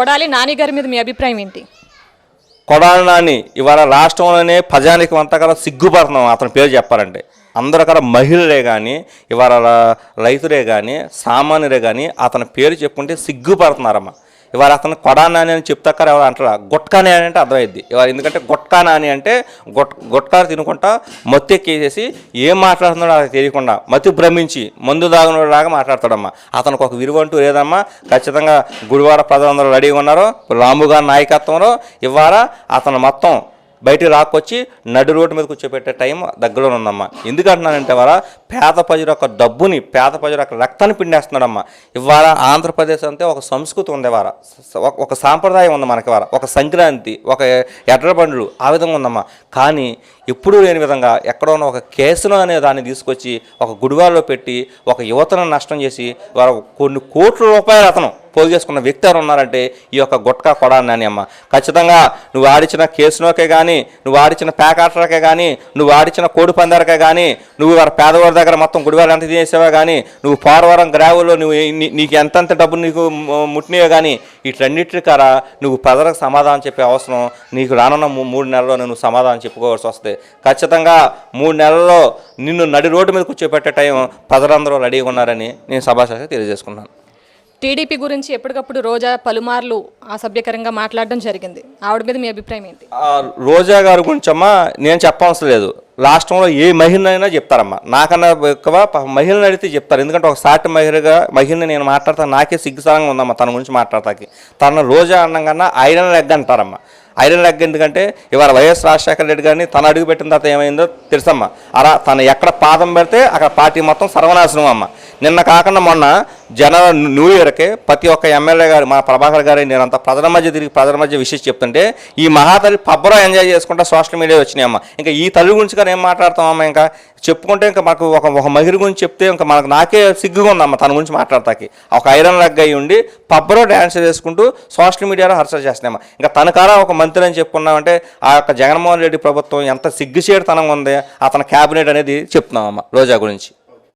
కొడాలి నాని గారి మీద మీ అభిప్రాయం ఏంటి? కొడాలి నాని ఇవాళ రాష్ట్రంలోనే ప్రజానికి అంతా సిగ్గుపడుతున్నాం అతని పేరు చెప్పాలంటే. అందరు కదా మహిళలే కానీ ఇవాళ రైతులే కానీ సామాన్యులే కానీ అతని పేరు చెప్పుకుంటే సిగ్గుపడుతున్నారమ్మా. ఇవాళ అతను కొడా నాని అని చెప్తాకారు ఎవరు అంటారా? గుట్కా నాని అంటే అర్థమైద్ది ఇవాళ ఎందుకంటే గుట్కా నాని అంటే గుట్ గుట్కా తినుకుంటా మత్తు ఎక్కేసేసి ఏం మాట్లాడుతున్నాడో అది తెలియకుండా మత్తు భ్రమించి మందు దాగునలాగా మాట్లాడతాడమ్మా. అతనికి ఒక విలువ అంటూ లేదమ్మా. ఖచ్చితంగా గుడివాడ ప్రజలందరూ రెడీగా ఉన్నారు. రాము గారి నాయకత్వంలో ఇవాళ అతను మొత్తం బయటికి రాకొచ్చి నడు రోడ్డు మీద కూర్చోబెట్టే టైం దగ్గరలో ఉందమ్మా. ఎందుకంటున్నానంటే ఇవాళ పేద ప్రజల యొక్క డబ్బుని పేద ప్రజల యొక్క రక్తాన్ని పిండేస్తున్నాడమ్మా. ఇవాళ ఆంధ్రప్రదేశ్ అంతే ఒక సంస్కృతి ఉంది ఇవాళ ఒక- సాంప్రదాయం ఉంది మనకి ఇవాళ ఒక సంక్రాంతి ఒక ఎడ్రబండ్లు ఆ విధంగా ఉందమ్మా. కానీ ఎప్పుడూ లేని విధంగా ఎక్కడో ఉన్న ఒక కేసును అనే దాన్ని తీసుకొచ్చి ఒక గుడివాల్లో పెట్టి ఒక యువతను నష్టం చేసి వారు కొన్ని కోట్ల రూపాయలు అతను పోగేసుకున్న వ్యక్తి ఎవరు ఉన్నారంటే ఈ యొక్క గుట్కా కొడా నాని అమ్మ ఖచ్చితంగా నువ్వు ఆడిచిన కేసునోకే కానీ నువ్వు ఆడిచిన పేకాటలకే కానీ నువ్వు ఆడిచిన కోడి పందాలకే కానీ నువ్వు వారి పేదవారి దగ్గర మొత్తం గుడివారు ఎంత చేసావా కానీ నువ్వు పోరవరం గ్రావుల్లో నువ్వు నీకు ఎంతెంత డబ్బు నీకు ము- ముట్టినాయో కానీ వీటన్నిటికరా నువ్వు ప్రజలకు సమాధానం చెప్పే అవసరం. నీకు రానున్న మూడు నెలల్లో నువ్వు సమాధానం చెప్పుకోవాల్సి వస్తుంది. ఖచ్చితంగా మూడు నెలల్లో నిన్ను నడి రోడ్డు మీద కూర్చోబెట్టే టైం ప్రజలందరూ రెడీగా ఉన్నారని నేను సభాశాఖ తెలియజేసుకున్నాను. టీడీపీ గురించి ఎప్పటికప్పుడు రోజా పలుమార్లు అసభ్యకరంగా మాట్లాడడం జరిగింది. ఆవిడ మీద మీ అభిప్రాయం ఏంటి? రోజా గారి గురించి అమ్మా నేను చెప్పవలసిన లేదు. రాష్ట్రంలో ఏ మహిళనైనా చెప్తారమ్మా. నాకన్నా ఎక్కువ మహిళను అడిగితే చెప్తారు. ఎందుకంటే ఒక సాటి మహిళగా మహిళని నేను మాట్లాడతాను నాకే సిగ్గుసారంగా ఉందమ్మా తన గురించి మాట్లాడతాకి. తన రోజా అన్నం కన్నా ఐరన్ లెగ్ అంటారమ్మా. ఐరన్ లెగ్ ఎందుకంటే ఇవాళ వైఎస్ రాజశేఖర రెడ్డి గారిని తను అడుగు పెట్టిన తర్వాత ఏమైందో తెలుసమ్మా. అలా తను ఎక్కడ పాదం పెడితే అక్కడ పార్టీ మొత్తం సర్వనాశనం అమ్మ నిన్న కాకుండా మొన్న జనరల్ న్యూ ఇయర్కే ప్రతి ఒక్క ఎమ్మెల్యే గారు మన ప్రభాకర్ గారు నేనంతా ప్రజల మధ్య తిరిగి ప్రజల మధ్య విషయం చెప్తుంటే ఈ మహాతల్లి పబ్బలో ఎంజాయ్ చేసుకుంటా సోషల్ మీడియా వచ్చినాయమ్మ ఇంకా ఈ తల్లి గురించి కానీ ఏం మాట్లాడతామమ్మా ఇంకా? చెప్పుకుంటే ఇంకా మాకు ఒక ఒక మహిళ గురించి చెప్తే ఇంకా మనకు నాకే సిగ్గుగా ఉందమ్మ తన గురించి మాట్లాడతాకి ఒక ఐరన్ లగ్ అయి ఉండి పబ్బలో డ్యాన్స్ చేసుకుంటూ సోషల్ మీడియాలో హర్సల్ చేస్తున్నాయమ్మ ఇంకా తన ఒక మంత్రి అని చెప్పుకున్నామంటే ఆ యొక్క జగన్మోహన్ రెడ్డి ప్రభుత్వం ఎంత సిగ్గుచేడుతనంగా ఉంది అతని క్యాబినెట్ అనేది చెప్తున్నామమ్మ రోజా గురించి.